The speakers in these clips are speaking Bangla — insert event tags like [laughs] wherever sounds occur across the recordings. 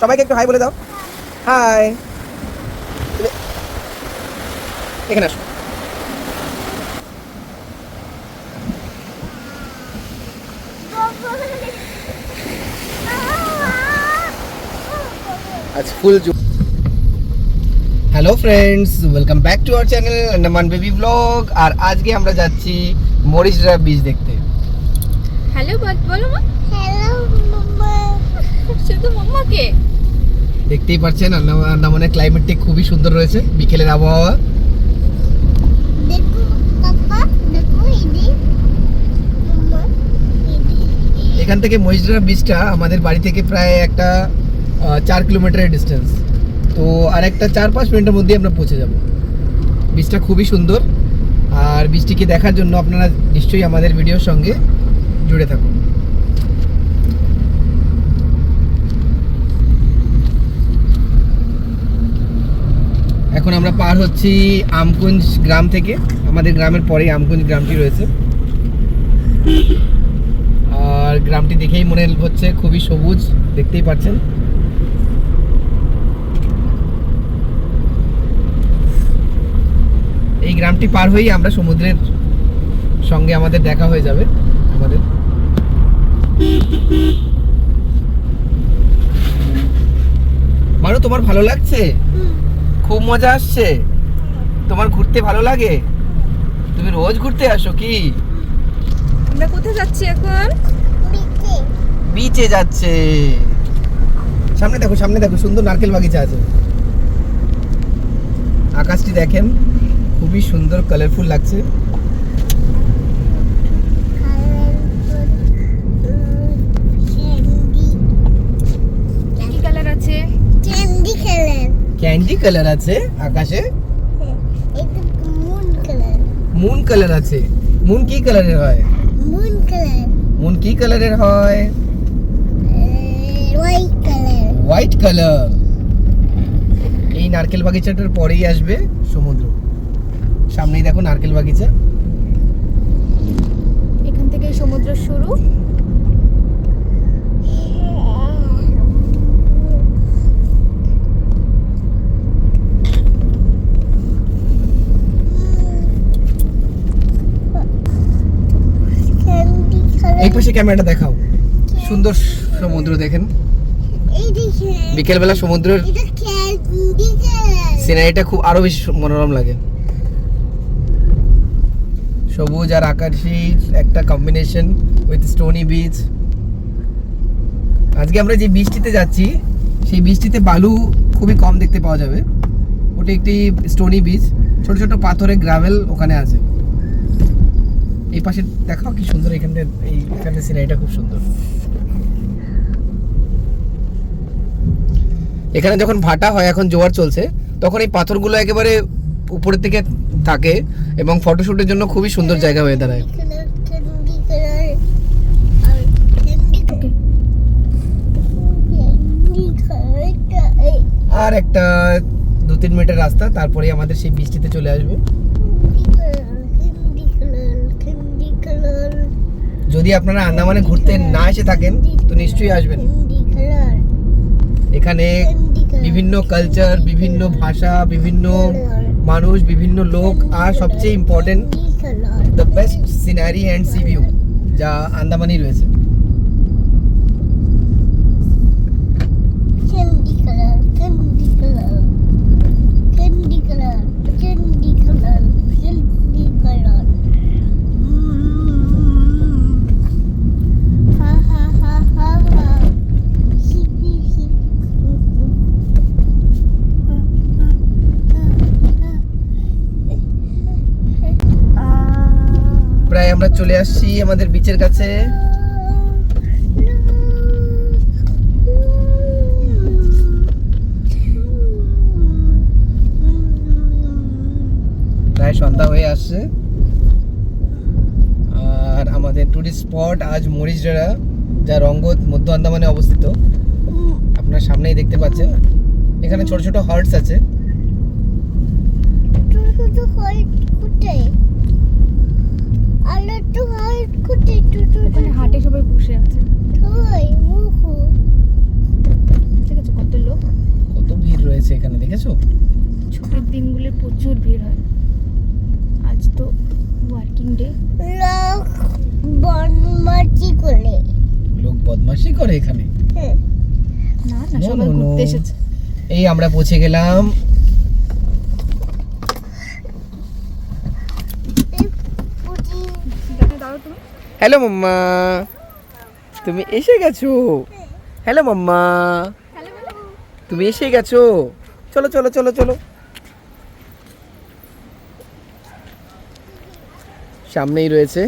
সবাইকে একটু হাই বলে দাও। হাই এখানে আসো। আজ ফুল hello friends welcome back to our channel Andaman baby vlog আর আজকে আমরা যাচ্ছি মরিচরা বীজ দেখতে। হ্যালো বলো মা। Hello mamma. শুধু মাম্মাকে? দেখতেই পাচ্ছেন আন্দামান আন্দামানের ক্লাইমেটটি খুবই সুন্দর রয়েছে বিকেলের আবহাওয়া। এখান থেকে মহিষরা বীজটা আমাদের বাড়ি থেকে প্রায় একটা চার কিলোমিটারের ডিস্টেন্স তো আর একটা চার পাঁচ মিনিটের মধ্যে আমরা পৌঁছে যাব। বীজটা খুবই সুন্দর। আর বীজটিকে দেখার জন্য আপনারা নিশ্চয়ই আমাদের ভিডিওর সঙ্গে জুড়ে থাকুন। এখন আমরা পার হচ্ছি আমকুঞ্জ গ্রাম থেকে। আমাদের গ্রামের পরেই আমকুঞ্জ গ্রামটি রয়েছে। আর গ্রামটি দেখেই মনে হচ্ছে খুবই সবুজ, দেখতেই পাচ্ছেন। এই গ্রামটি পার হয়েই আমরা সমুদ্রের সঙ্গে আমাদের দেখা হয়ে যাবে, আমাদের। মানু তোমার ভালো লাগছে? খুব মজা আসছে। তোমার ঘুরতে ভালো লাগে? তুমি রোজ ঘুরতে আসো কি? আমরা কোথায় যাচ্ছি এখন? বিচে। যাচ্ছে। সামনে দেখো সামনে দেখো সুন্দর নারকেল বাগিচা আছে। আকাশটি দেখেন খুবই সুন্দর কালারফুল লাগছে কি কালার আছে ক্যান্ডি কালার ক্যান্ডি কালার আছে আকাশে? মুন কালার মুন কালার আছে। মুন কি কালারের হয়? মুন কালার মুন কি কালারের হয়? হোয়াইট কালার হোয়াইট কালার এই নারকেল বাগিচাটার পরেই আসবে সমুদ্র। সামনেই দেখো নারকেল বাগিচা। এখান থেকে সমুদ্র শুরু ক্যান্ডি কালার এই পাশে ক্যামেরাটা দেখাও। সুন্দর সমুদ্র দেখেন। বিকেলবেলা সমুদ্রের সিনারিটা খুব আরও বেশি মনোরম লাগে। সবুজ আর আকাশি একটা কম্বিনেশন উইথ স্টোনি বিচ আজকে আমরা যে বৃষ্টিতে যাচ্ছি সেই বৃষ্টিতে বালু খুবই কম দেখতে পাওয়া যাবে। ওটা একটি স্টোনি বিচ ছোট ছোট পাথরের গ্রাভেল ওখানে আছে। এই পাশে দেখাও কি সুন্দর এখানে এই এখানে সিনারিটা খুব সুন্দর। এখানে যখন ভাটা হয়, এখন জোয়ার চলছে, তখন এই পাথরগুলো একেবারে উপরের থেকে থাকে এবং ফটোশুটের জন্য খুবই সুন্দর জায়গা হয়ে দাঁড়ায়। আর একটা দু তিন মিনিটের রাস্তা তারপরে আমাদের সেই বৃষ্টিতে চলে আসবে। যদি আপনারা আন্দামানে ঘুরতে না এসে থাকেন, তো নিশ্চয়ই আসবেন। এখানে বিভিন্ন কালচার বিভিন্ন ভাষা, বিভিন্ন মানুষ, বিভিন্ন লোক, আর সবচেয়ে important the best scenery and sea view যা আন্দামানি রয়েছে candy colour candy colour candy colour candy colour candy colour হা হা হা হা হা হি হি হি প্রায় আমরা চলে আসছি আমাদের বিচের কাছে। প্রায় সন্ধ্যা হয়ে আসছে। আর আমাদের টুরিস্ট স্পট আজ মরিচডারা যা রঙ্গত মধ্য আন্দামানে অবস্থিত। আপনার সামনেই দেখতে পাচ্ছেন। এখানে ছোট ছোট হার্টস আছে। ছোট ছোট হোয়াইট কোথায়? ওখানে হাটে সবাই বসে আছে। ঠিক আছে কত লোক? কত ভিড় রয়েছে এখানে দেখেছ? ছোটোর দিনগুলোর প্রচুর ভিড় হয়। আজ তো ওয়ার্কিং ডে লোক বদমাশি করে। লোক বদমাশি করে এখানে? না না সবাই ঘুরতে এসেছে। এই আমরা পৌঁছে গেলাম। হ্যালো মাম্মা তুমি এসে গেছো? হ্যালো মাম্মা তুমি এসে গেছো? চলো চলো চলো চলো। সামনেই রয়েছে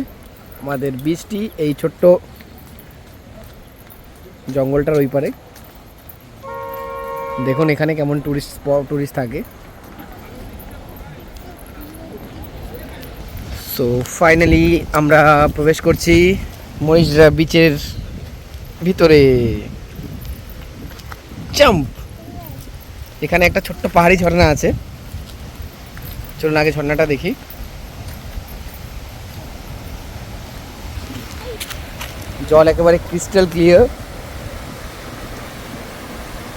আমাদের বীজটি এই ছোট্ট জঙ্গলটার ওই পারে। দেখুন এখানে কেমন টুরিস্ট টুরিস্ট থাকে। সো ফাইনালি আমরা প্রবেশ করছি মহিষরা বিচের ভিতরে। জাম্প এখানে একটা ছোট্ট পাহাড়ি ঝর্ণা আছে। চলুন আগে ঝর্ণাটা দেখি। জল একেবারে ক্রিস্টাল ক্লিয়ার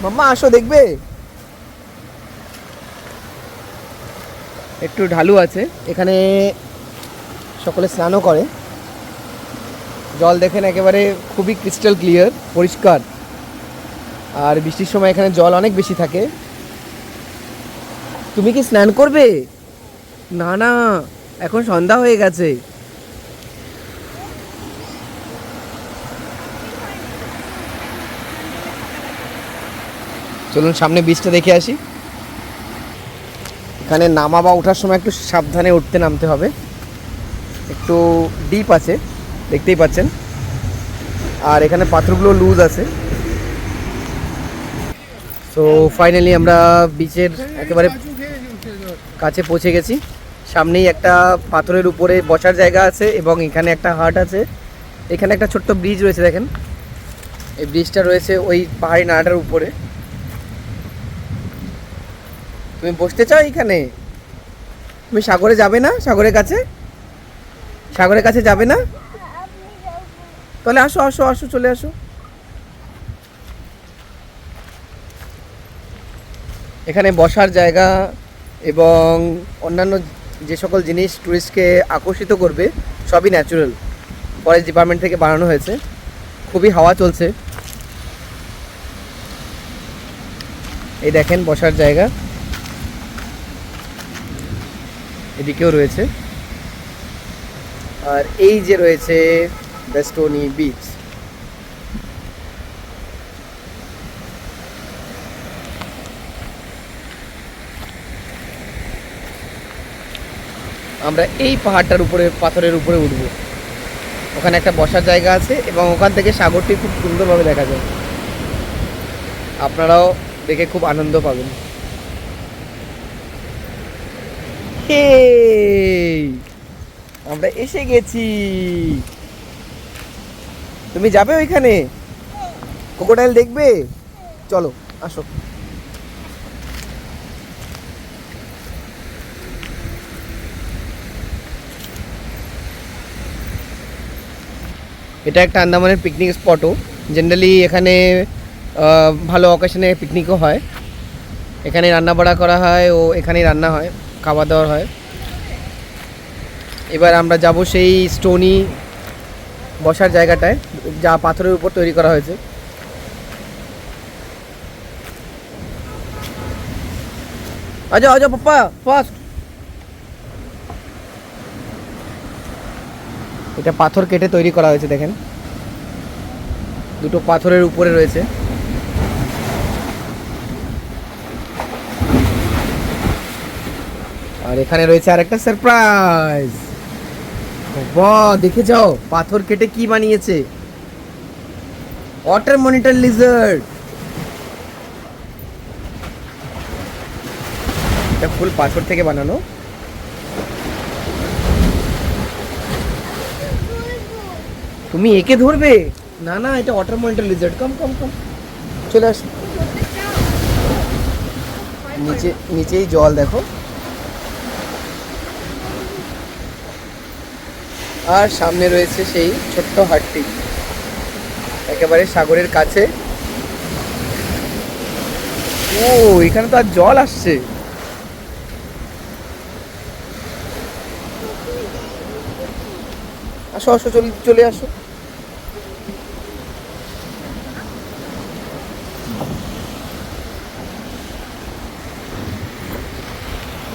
মাম্মা, আসো, দেখবে? একটু ঢালু আছে। এখানে সকলে স্নানও করে। জল দেখেন একেবারে খুবই ক্রিস্টাল ক্লিয়ার পরিষ্কার। আর বৃষ্টির সময় এখানে জল অনেক বেশি থাকে। তুমি কি স্নান করবে? না না, এখন সন্ধ্যা হয়ে গেছে। চলুন সামনে বীজটা দেখে আসি। এখানে নামা বা ওঠার সময় একটু সাবধানে উঠতে নামতে হবে। একটু ডিপ আছে, দেখতেই পাচ্ছেন। আর এখানে পাথরগুলো লুজ আছে। সো ফাইনালি আমরা বিচের একেবারে কাছে পৌঁছে গেছি। সামনেই একটা পাথরের উপরে বসার জায়গা আছে এবং এখানে একটা হাট আছে। এখানে একটা ছোট্ট ব্রিজ রয়েছে, দেখেন। এই ব্রিজটা রয়েছে ওই পাহাড়ি নাড়াটার উপরে। তুমি বসতে চাও এখানে? তুমি সাগরে যাবে না সাগরের কাছে? সাগরের কাছে যাবে না? তাহলে আসো আসো আসো, চলে আসো। এখানে বসার জায়গা এবং অন্যান্য যে সকল জিনিস টুরিস্টকে আকর্ষিত করবে, সবই ন্যাচুরাল ফরেস্ট ডিপার্টমেন্ট থেকে বানানো হয়েছে। খুবই হাওয়া চলছে। এই দেখেন, বসার জায়গা। এদিকেও রয়েছে। আর এই যে রয়েছে বেস্টোনি বিচ আমরা এই পাহাড়টার উপরে পাথরের উপরে উঠব। ওখানে একটা বসার জায়গা আছে এবং ওখান থেকে সাগরটি খুব সুন্দরভাবে দেখা যায়। আপনারাও দেখে খুব আনন্দ পাবেন। হেই, আমরা এসে গেছি। তুমি যাবে ওইখানে? ক্রোকোডাইল দেখবে? চলো, আসো। এটা একটা আন্দামানের পিকনিক স্পটও জেনারেলি এখানে ভালো অকেশনে পিকনিকও হয়। এখানে রান্না বাড়া করা হয় ও এখানেই রান্না হয়, খাওয়া দাওয়া হয়। এবার আমরা যাব সেই স্টোনি বসার জায়গাটায়, যা পাথরের উপর তৈরি করা হয়েছে। আজা আজা, পাপ্পা ফাস্ট এটা পাথর কেটে তৈরি করা হয়েছে, দেখেন। দুটো পাথরের উপরে রয়েছে। আর এখানে রয়েছে আরেকটা সারপ্রাইজ দেখে যাও, পাথর কেটে কি বানিয়েছে। ওয়াটার মনিটর লিজার্ড এটা ফুল পাথর থেকে বানানো। তুমি একে ধরবে? না না, এটা water monitor lizard come come come চলে আস। নিচে, নিচেই জল দেখো। আর সামনে রয়েছে সেই ছোট্ট হাটটি। একেবারে সাগরের কাছে। ও, এখানে তো আর জল আসছে। আসো আসো, চল, চলে আসো।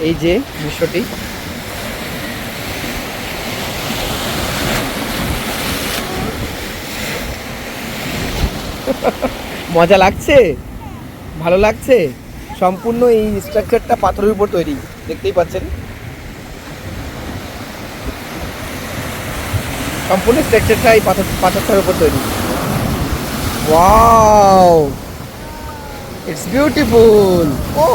এই যে দৃশ্যটি। মজা লাগছে? ভালো লাগছে? সম্পূর্ণ এই স্ট্রাকচারটা পাথরের উপর তৈরি, দেখতেই পাচ্ছেন? সম্পূর্ণ স্ট্রাকচারটা এই পাথর, পাথরটার উপর তৈরি। ওয়াও ইটস বিউটিফুল ও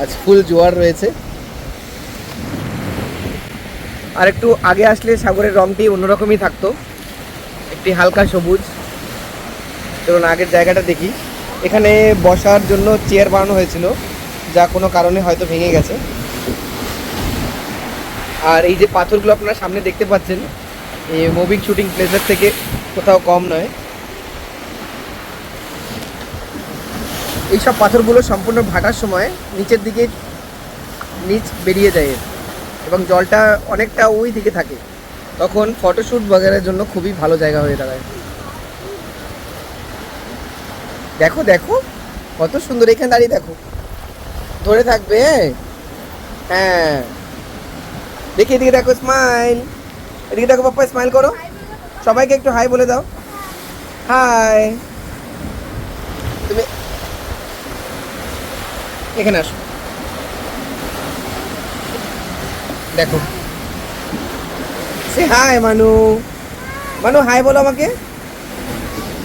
আজ ফুল জোয়ার রয়েছে। আর একটু আগে আসলে সাগরের রংটি অন্যরকমই থাকতো। একটি হালকা সবুজ। চলুন আগের জায়গাটা দেখি। এখানে বসার জন্য চেয়ার বানানো হয়েছিল, যা কোনো কারণে হয়তো ভেঙে গেছে। আর এই যে পাথরগুলো আপনারা সামনে দেখতে পাচ্ছেন এই মুভিং শুটিং প্লেসের থেকে কোথাও কম নয়। এইসব পাথরগুলো সম্পূর্ণ ভাটার সময় নিচের দিকে নিচ বেরিয়ে যায় এবং জলটা অনেকটা ওই দিকে থাকে। তখন ফটোশ্যুট বাগেরার জন্য খুবই ভালো জায়গা হয়ে দাঁড়ায়। দেখো দেখো, কত সুন্দর, এখানে দাঁড়িয়ে দেখো। ধরে থাকবে হ্যাঁ। দেখি, এদিকে দেখো স্মাইল এদিকে দেখো, পাপ্পা স্মাইল করো। সবাইকে একটু হাই বলে দাও। হাই তুমি এখানে আসো। দেখো। সে হাই মানু মানু হাই বলো আমাকে।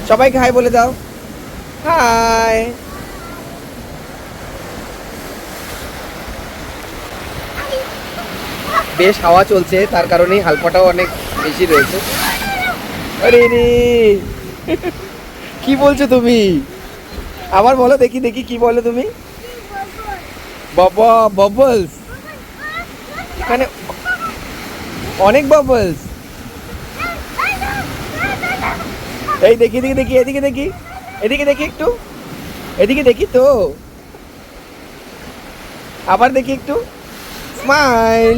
সবাইকে হাই বলে দাও। হাই বেশ হাওয়া চলছে, তার কারণেই হালপাটাও অনেক বেশি রয়েছে। আরে রে! [laughs] কি বলছো তুমি? আবার বলো দেখি দেখি কি বলো তুমি। বাবা বাবলস এখানে অনেক বাবলস এই দেখি দেখি দেখি, এদিকে দেখি এদিকে দেখি একটু। এদিকে দেখি তো। আবার দেখি একটু। স্মাইল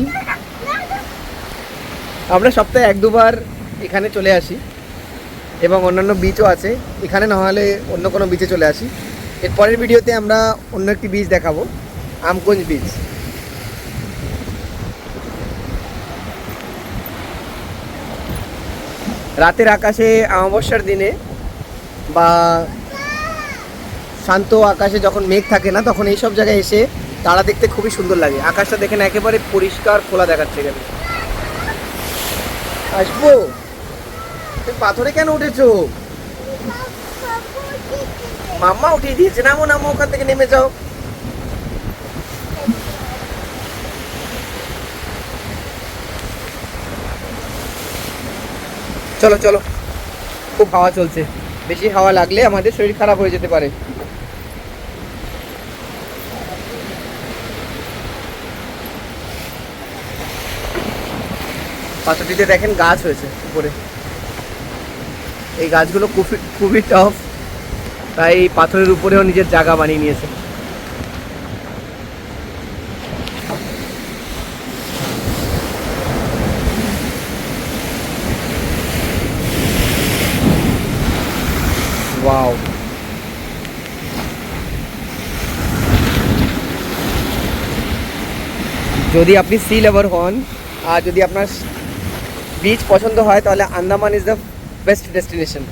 আমরা সপ্তাহে এক, দুবার এখানে চলে আসি এবং অন্যান্য বিচও আছে। এখানে না হলে অন্য কোনো বিচে চলে আসি। এর পরের ভিডিওতে আমরা অন্য একটি বিচ দেখাবো। আমকুঞ্জ বিচ রাতের আকাশে অমাবস্যার দিনে বা শান্ত আকাশে যখন মেঘ থাকে না, তখন এইসব জায়গায় এসে তারা দেখতে খুবই সুন্দর লাগে। আকাশটা দেখেন একেবারে পরিষ্কার খোলা দেখাচ্ছে এখানে। আসব? পাথরে কেন উঠেছো? মাম্মা উঠিয়ে দিয়েছে, নামো নামো, ওখান থেকে নেমে যাও। চলো চলো। খুব হাওয়া চলছে। বেশি হাওয়া লাগলে আমাদের শরীর খারাপ হয়ে যেতে পারে। পাথরটিতে দেখেন গাছ হয়েছে উপরে। এই গাছগুলো খুবই খুবই টফ তাই পাথরের উপরেও নিজের জায়গা বানিয়ে নিয়েছে ওয়াও যদি আপনি সি লাভার হন, আর যদি আপনার বিচ পছন্দ হয়, তাহলে Andaman is the best destination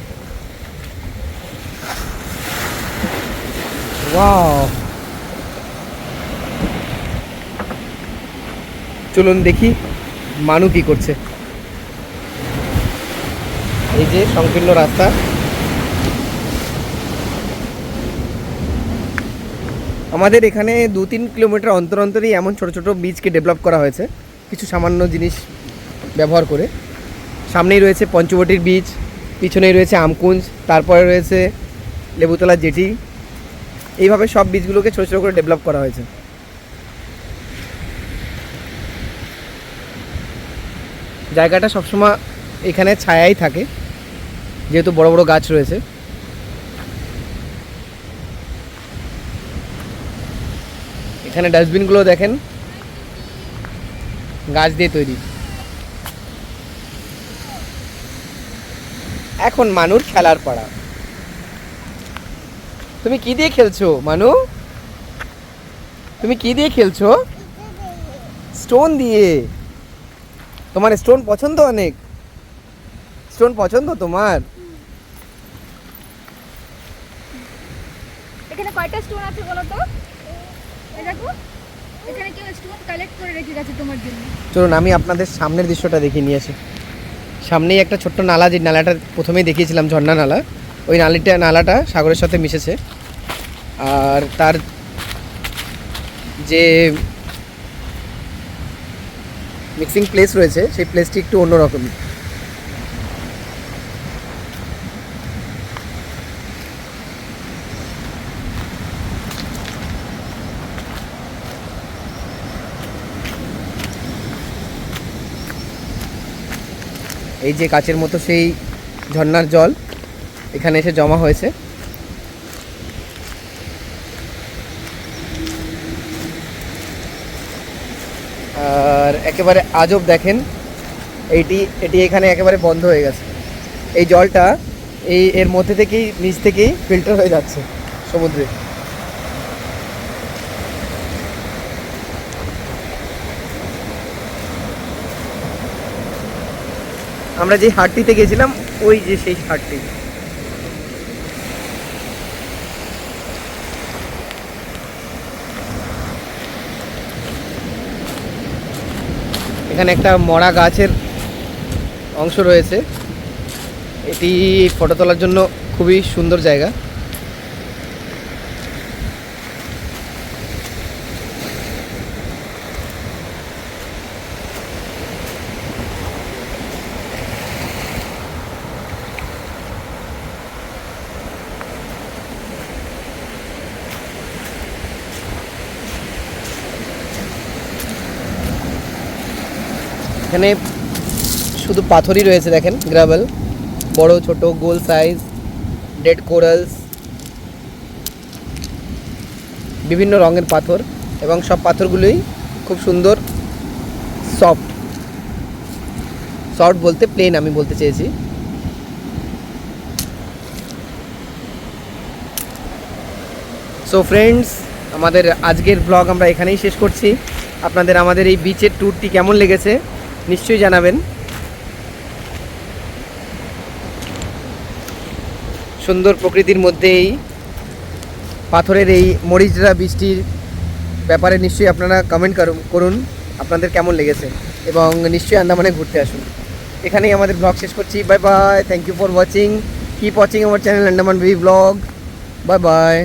চলুন দেখি মানু কি করছে। এই যে সংকীর্ণ রাস্তা। আমাদের এখানে দু তিন কিলোমিটার অন্তর অন্তরই এমন ছোট ছোট বীজকে ডেভেলপ করা হয়েছে। কিছু সামান্য জিনিস ব্যবহার করে। সামনেই রয়েছে পঞ্চবটির বীজ, পিছনেই রয়েছে আমকুঞ্জ, তারপরে রয়েছে লেবুতলা জেটি। এইভাবে সব বীজগুলোকে ছোটো ছোটো করে ডেভেলপ করা হয়েছে। জায়গাটা সবসময় এখানে ছায়াই থাকে, যেহেতু বড় বড় গাছ রয়েছে। এখানে ডাস্টবিনগুলো দেখেন। গাছ দিয়ে তৈরি। এখন মানুর খেলার পাড়া। তুমি কি দিয়ে খেলছো, মানু? তুমি কি দিয়ে খেলছো? স্টোন দিয়ে। তোমার স্টোন পছন্দ অনেক। স্টোন পছন্দ তোমার? এখানে কয়টা স্টোন আছে বলো তো? চলুন, আমি আপনাদের সামনের দৃশ্যটা দেখিয়ে নিয়ে আসি। সামনেই একটা ছোট্ট নালা, যে নালাটা প্রথমেই দেখিয়েছিলাম, ঝর্ণা নালা। ওই নালিটা, নালাটা সাগরের সাথে মিশেছে। আর তার যে মিক্সিং প্লেস রয়েছে, সেই প্লেসটি একটু অন্যরকম। এই যে কাচের মতো সেই ঝর্ণার জল এখানে এসে জমা হয়েছে। আর একেবারে আজব দেখেন এইটি এটি এখানে একেবারে বন্ধ হয়ে গেছে। এই জলটা এই, এর মধ্যে থেকেই, নিচ থেকেই ফিল্টার হয়ে যাচ্ছে সমুদ্রে। আমরা যে হাটটিতে গেছিলাম, ওই যে সেই হাটটি। এখানে একটা মরা গাছের অংশ রয়েছে। এটি ফটো তোলার জন্য খুবই সুন্দর জায়গা। এখানে শুধু পাথরই রয়েছে দেখেন গ্রাভেল বড়, ছোট, গোল সাইজ ডেড কোরালস বিভিন্ন রঙের পাথর এবং সব পাথরগুলোই খুব সুন্দর সফট সফট বলতে প্লেন আমি বলতে চেয়েছি। সো ফ্রেন্ডস আমাদের আজকের ব্লগ আমরা এখানেই শেষ করছি। আপনাদের আমাদের এই বিচের ট্যুরটি কেমন লেগেছে? নিশ্চয়ই জানাবেন। সুন্দর প্রকৃতির মধ্যেই পাথরের এই মরিচরা বৃষ্টির ব্যাপারে নিশ্চয়ই আপনারা কমেন্ট করুন আপনাদের কেমন লেগেছে? এবং নিশ্চয়ই আন্দামানে ঘুরতে আসুন। এখানেই আমাদের ব্লগ শেষ করছি। Bye bye thank you for watching keep watching আমার channel Andaman baby vlog bye bye